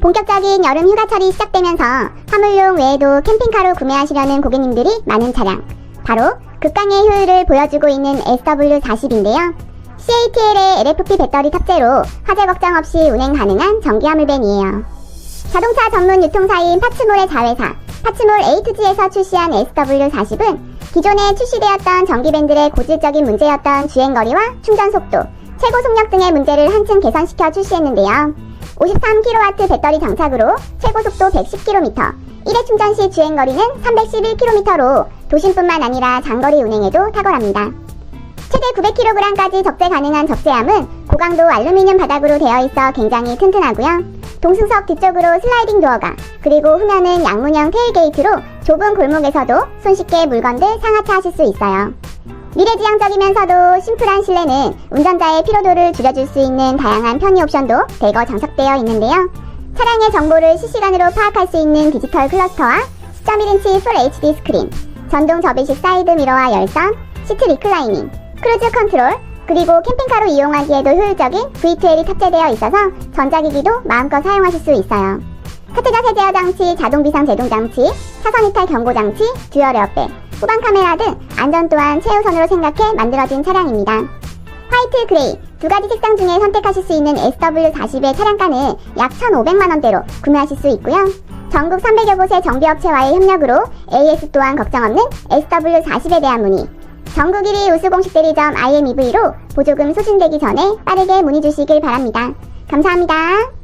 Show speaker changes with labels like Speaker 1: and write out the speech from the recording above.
Speaker 1: 본격적인 여름 휴가철이 시작되면서 화물용 외에도 캠핑카로 구매하시려는 고객님들이 많은 차량. 바로 극강의 효율을 보여주고 있는 SW40인데요. CATL의 LFP 배터리 탑재로 화재 걱정 없이 운행 가능한 전기 화물밴이에요. 자동차 전문 유통사인 파츠몰의 자회사 파츠몰 A2G에서 출시한 SW40은 기존에 출시되었던 전기밴들의 고질적인 문제였던 주행거리와 충전 속도, 최고 속력 등의 문제를 한층 개선시켜 출시했는데요. 53kW 배터리 장착으로 최고 속도 110km, 1회 충전 시 주행 거리는 311km로 도심뿐만 아니라 장거리 운행에도 탁월합니다. 최대 900kg까지 적재 가능한 적재함은 고강도 알루미늄 바닥으로 되어 있어 굉장히 튼튼하고요. 동승석 뒤쪽으로 슬라이딩 도어가 그리고 후면은 양문형 테일게이트로 좁은 골목에서도 손쉽게 물건들 상하차하실 수 있어요. 미래지향적이면서도 심플한 실내는 운전자의 피로도를 줄여줄 수 있는 다양한 편의 옵션도 대거 장착되어 있는데요. 차량의 정보를 실시간으로 파악할 수 있는 디지털 클러스터와 10.1인치 풀 HD 스크린, 전동 접이식 사이드 미러와 열선, 시트 리클라이닝, 크루즈 컨트롤, 그리고 캠핑카로 이용하기에도 효율적인 V2L이 탑재되어 있어서 전자기기도 마음껏 사용하실 수 있어요. 카트자 세 제어 장치, 자동 비상 제동 장치, 차선 이탈 경고 장치, 듀얼 에어백, 후방 카메라 등 안전 또한 최우선으로 생각해 만들어진 차량입니다. 화이트 그레이 두 가지 색상 중에 선택하실 수 있는 SW40의 차량가는 약 1,500만 원대로 구매하실 수 있고요. 전국 300여 곳의 정비업체와의 협력으로 AS 또한 걱정 없는 SW40에 대한 문의. 전국 1위 우수 공식 대리점 IMEV로 보조금 소진되기 전에 빠르게 문의 주시길 바랍니다. 감사합니다.